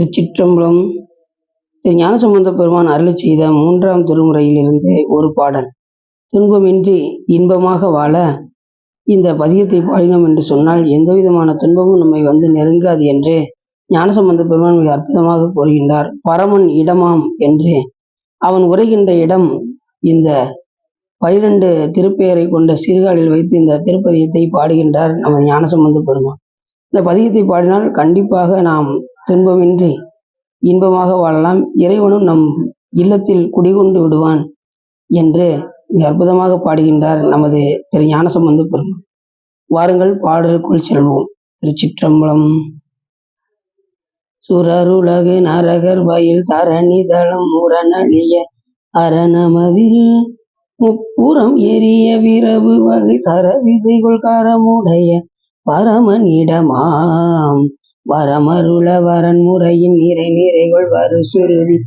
திருச்சிற்றம்பலம் திரு ஞானசம்பந்த பெருமான் அருளிச் செய்த மூன்றாம் திருமுறையிலிருந்து ஒரு பாடல். துன்பமின்றி இன்பமாக வாழ இந்த பதியத்தை பாடினோம் என்று சொன்னால் எந்த விதமான துன்பமும் நம்மை வந்து நெருங்காது என்று ஞானசம்பந்த பெருமான் மிக அற்புதமாக கூறுகின்றார். பரமன் இடமாம் என்று அவன் உரைகின்ற இடம் இந்த பனிரெண்டு திருப்பெயரை கொண்ட சிறுகாலில் வைத்து இந்த திருப்பதியத்தை பாடுகின்றார் நமது ஞானசம்பந்த பெருமான். இந்த பதியத்தை பாடினால் கண்டிப்பாக நாம் துன்பமின்றி இன்பமாக வாழலாம். இறைவனும் நம் இல்லத்தில் குடிகொண்டு விடுவான் என்று அற்புதமாக பாடுகின்றார் நமது திரு ஞானசம்பந்த பெருமாள் வாருங்கள் பாடலுக்குள் செல்வோம். திருச்சிற்றம்பலம். சுரருலகு நரகர் வயல் தரணிதளம் உரணிய அரணமதில் முப்புறம் எரிய விரவு வகை சரவிசைகள் கரமுடைய பரமன் இடமாம் வரமருள வரன்முறையின் நிறை நிறைகள் வரு சுருதி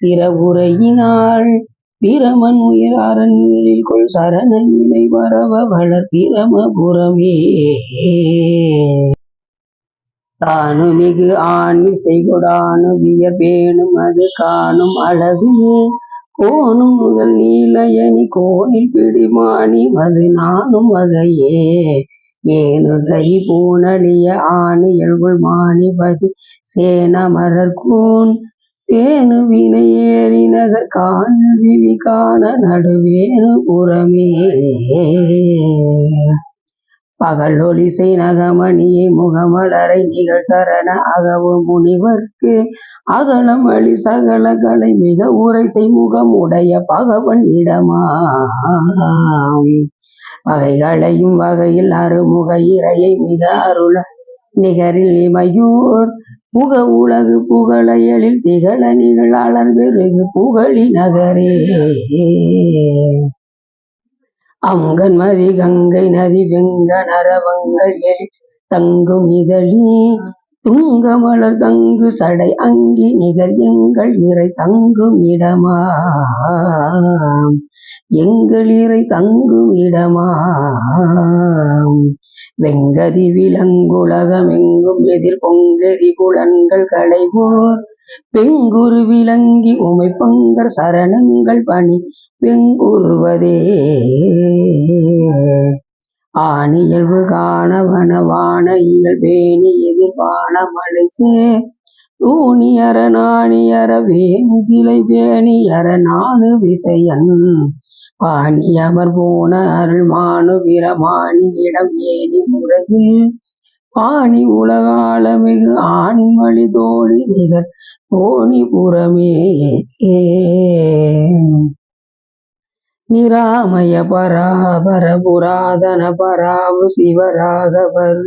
சிறவுரையினாள். பிரமன் உயிர் அரண்களில் கொள் சரண வரவ வளர் பிரமபுரமே தானு மிகு ஆண் செய்கொடானு விய பேணும் அது காணும் அளவில் கோணும் முதல் நீலயனி கோணில் பிடிமானி மது நானும் வகையே ஏனுகரி பூனலிய ஆணி எல்குள் மாணிபதி சேனமரர்கூன் பேணு வினை ஏறி நகர் காணி காண நடுவேணு புறமே. பகல் ஒலிசை நகமணியை முகமலரை நிகழ் சரண அகவு முனிவர்க்கு. அகலம் அழி சகல கலை மிக உரைசை முகம் உடைய பகவன் இடமாம். வகைகளையும் வகையில் அருமுக இறையை மிக அருள நிகரில் இமையூர். புக உலகு புகழ எழில் திகழ நிகழாளர் பெருகு புகழி நகரே. அங்கன் மதி கங்கை நதி வெங்க நரவங்கள் எழில் தங்கும் இதழி துங்க மலர் தங்கு சடை அங்கி நிகர் எங்கள் இறை தங்கும் இடமாம். எங்கள் இறை தங்கும் இடமாம். வெங்கதி விலங்குலகமெங்கும் எதிர் பொங்கெதி புலன்கள் களைவோர். பெங்குரு விளங்கி உமை பங்கர் சரணங்கள் பணி. வெங்குருவதே ஆணியல்பு காணவன வனவான இயல் பேணி எதிர்பான மலை சேர் ஊனியர நாணியர வேணு கிளை வேணியர நானு விசையன். பாணி அமர் போன அருள் மானு பிரமாணி இடம் ஏனி முறையில். பாணி உலகாளமிகு ஆண்மொழி தோழி நிகர் தோணி புறமே. நிராமய பராபர புராதன பராவு சிவராகவர்.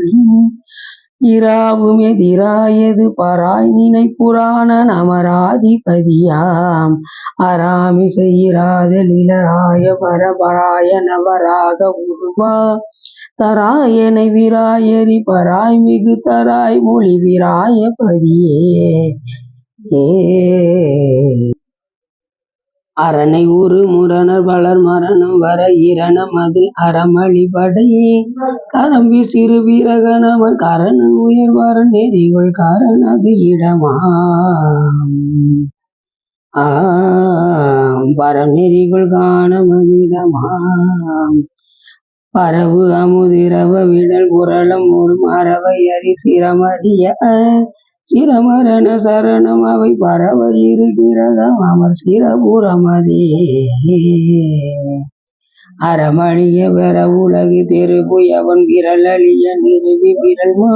இராவும் எதிராயது பராய் நினை புராண நமராதிபதியாம். அராமிசை இராதலிலராய பரபராய நவராக உருவா. தராயனை விராயரி பராய் மிகு தராய் மொழி விராய பதியே ஏ அரணை ஊரு முரணர் வளர் மரணம் வர இரணம் அது அறமளி கரம்பி சிறு வீரகனவன் கரணன் உயர்வரன் நெறிகள் அது இடமா ஆம் பரம் நெறிகள் காணமதிடமாம் பரவு அமுதிரவ விடல் குரலம் ஒரு மரவை அறி சிரமறிய சிரமரண சரணம் அவை பரவ இருக்கிறதாம் அமர் சிரபுரமதே. அறமழிய பெற உலகு திருபுயவன் விரல் அழிய நிறுவி விரல்மா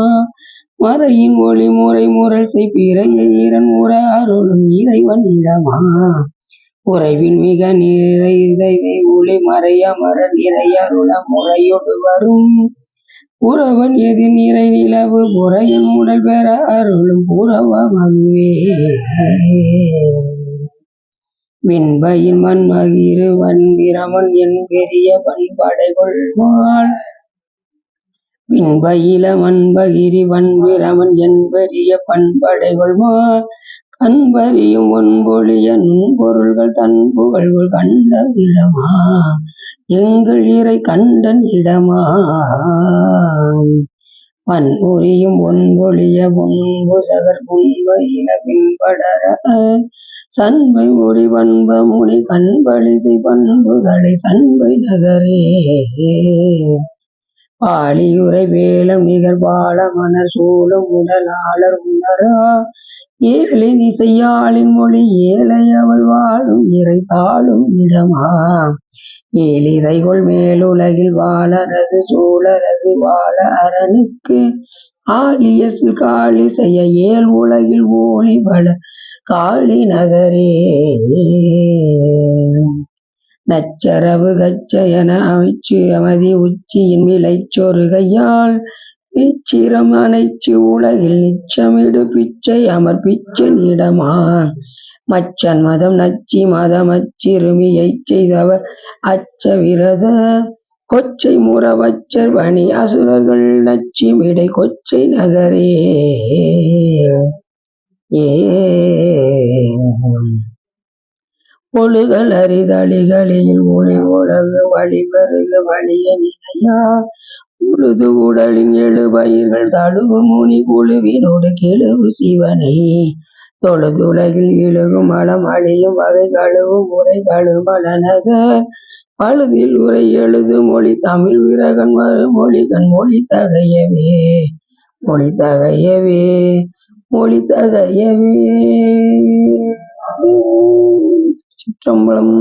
மறையின் ஒளி முறை முரல் செய் பிறைய ஈரன் உற அருளும் இறைவன் இடமா. உறைவின் மிக நிறைதை ஒளி மறையமர நிறையருள முறையொடு வரும். உறவன் எதிர் நீரை நிலவு புறையன் உடல் பெற அருளும் புறவ மதுவே விண்பயில் மண்மகிரு வன்பிரமன் என் பெரிய பண்படை கொள்வாள் விண்பயில மண்பகிரி வன்பிரமன் என் பெரிய பண்படை கொள்வாள் கண்பறியும் ஒன்பொழிய நுண்பொருள்கள் தன் கண்ட இடமா? எங்கள் இறை கண்டன் இடமா? வன்புரியும் ஒன்பொழிய பொன்புசகர் புன்ப இளபின்படர சண்பை முடி வன்ப முனி கண்பழிசை பண்புகளை சண்பை நகரே. பாலியுரை வேலம் நிகர் பால மணர் சூழும் உடலாளர் உணரா. ஏழின் இசையாளின் மொழி ஏழை அவள் வாழும் இறை தாழும் இடமா. ஏழிசைகொள் மேலுலகில் வாழரசு சூழரசு வாழ அரணுக்கு. ஆழியசு காளி செய்ய ஏழ் உலகில் ஓழி வள காளி நகரே. நச்சரவு கச்சயன அமைச்சு அமதி உச்சியின் விளைச்சொரு கையால் இச்சிரம் அனைச்சு உலகில் நிச்சமிடு பிச்சை அமர் பிச்சன் இடமா மச்சன் மதம் நச்சி மதம் அச்சிறுமியைச் செய்தவ அச்ச விரத கொச்சை முறவச்சர் பணி அசுரர்கள் நச்சி மிடை கொச்சை நகரே. ஏ ஒழுகல் அறிதழிகளில் ஒளி உலகு வழிபருக வழிய நிலையா உழுது உடலின் எழு பயிர்கள் தழுவு முனி குழுவினோடு கெழுவு சிவனே. தொழுதுலகில் இழுகும் மலம் அழியும் வகை கழுவும் முறை கழுவலனக பழுதில் உரை எழுது மொழி தமிழ் விரகன் மொழி கண் மொழி தகையவே. மொழி தகையவே மொழி தகையவே. சிற்றம்பலம்.